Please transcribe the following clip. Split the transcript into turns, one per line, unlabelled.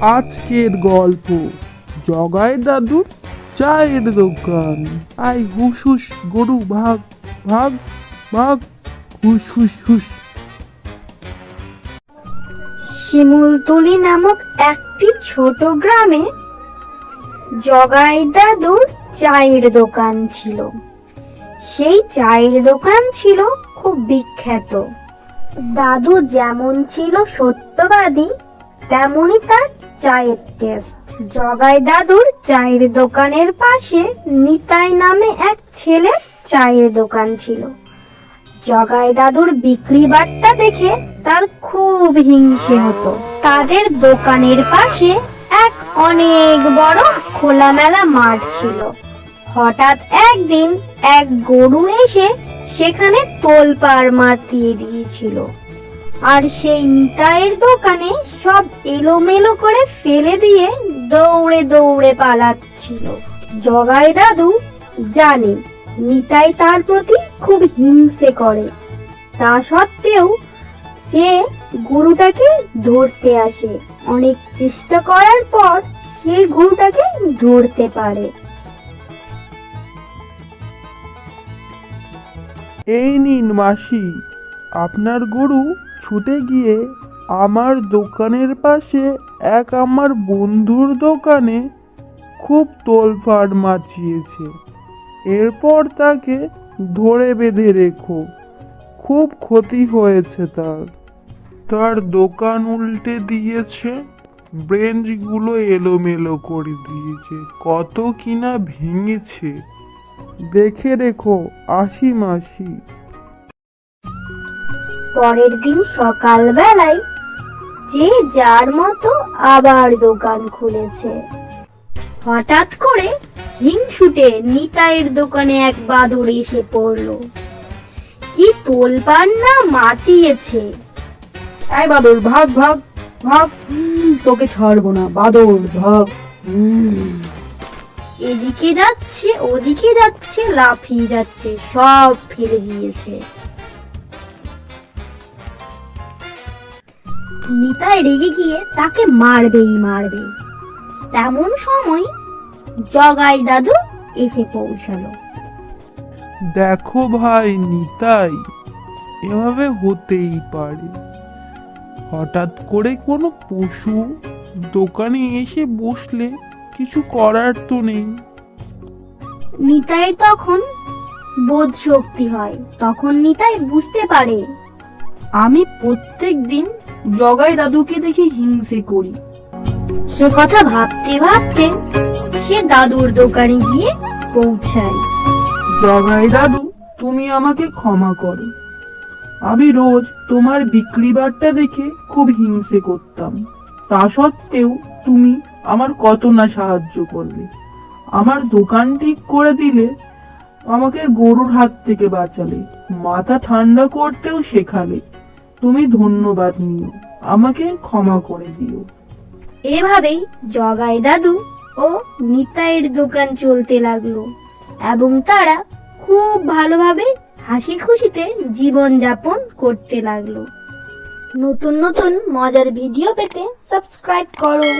আজকের গল্প। জগাই দাদুর চায়ের দোকান। আই হুস হুস গরু ভাগ ভাগ ভাগ হুস হুস হুস
শিমুলতলি নামক একটি ছোট গ্রামে জগাই দাদুর চায়ের দোকান ছিল। সেই চায়ের দোকান ছিল খুব বিখ্যাত। দাদু যেমন ছিল সত্যবাদী তেমনই তার চায়ের টেস্ট জগাই দাদুর চায়ের দোকানের পাশে নিতাই নামে এক ছেলের চায়ের দোকান ছিল। জগাই দাদুর বিক্রি বাট্টা দেখে তার খুব হিংসে হতো। তাদের দোকানের পাশে এক অনেক বড় খোলামেলা মাঠ ছিল। হঠাৎ একদিন এক গরু এসে সেখানে তোলপাড় মাতিয়ে দিয়েছিল। আর সেই নিতাইয়ের দোকানে সব এলোমেলো করে ফেলে দিয়ে দৌড়ে দৌড়ে পালাচ্ছিল। জগাই দাদু জানে নিতাই তার প্রতি খুব হিংসে করে। তা সত্ত্বেও সে গরুটাকে ধরতে আসে। অনেক চেষ্টা করার পর সে গরুটাকে ধরতে পারে।
এই নিন মাসি, আপনার গরু ছুটে গিয়ে আমার দোকানের পাশে এক আমার বন্ধুর দোকানে খুব তোলফাড় মাচিয়েছে। এরপর তাকে ধরে বেঁধে রেখো। খুব ক্ষতি হয়েছে তার। তার দোকান উল্টে দিয়েছে, ব্রেঞ্চগুলো এলোমেলো করে দিয়েছে, কত কিনা ভেঙেছে। দেখে রেখো আশি মাসি।
পরের দিন সকালবেলায় যে যার মতো আবার দোকান খুলেছে। হঠাৎ করে হিংসুটে নিতাইয়ের দোকানে এক বাদুড় এসে পড়ল। কি তোলপার না মাতিয়েছে।
এই বাদর ভাগ ভাগ ভাগ। তোকে ছাড়বো না বাদর ভাগ।
এদিকে যাচ্ছে ওদিকে যাচ্ছে লাফিয়ে যাচ্ছে সব ফেলে দিয়েছে। নিতাই রেগে গিয়ে তাকে মারবেই মারবে। তেমন সময় জগাই দাদু এসে পৌঁছালো।
দেখো ভাই নিতাই এভাবে হতেই পারে। হঠাৎ করে কোনো পশু দোকানে এসে বসলে কিছু করার তো নেই।
নিতাই তখন বোধ শক্তি হয় তখন নিতাই বুঝতে পারে
আমি প্রত্যেক দিন জগাই দাদুকে দেখে হিংসে করি।
সে কথা ভাবতে ভাবতে সে দাদুর দোকানে গিয়ে পৌঁছায়।
জগাই দাদু তুমি আমাকে ক্ষমা করো। আমি রোজ তোমার বিক্রি বারটা দেখে খুব হিংসে করতাম। তা সত্ত্বেও তুমি আমার কত না সাহায্য করলে। আমার দোকান ঠিক করে দিলে আমাকে গরুর হাত থেকে বাঁচালে মাথা ঠান্ডা করতেও শেখালে। তুমি ধন্যবাদ নিও। আমাকে ক্ষমা করে দিও।
এভাবেই জগাই দাদু ও নিতাইয়ের দোকান চলতে লাগল এবং তারা খুব ভালোভাবে হাসি খুশিতে জীবন যাপন করতে লাগল। নতুন নতুন মজার ভিডিও পেতে সাবস্ক্রাইব করো।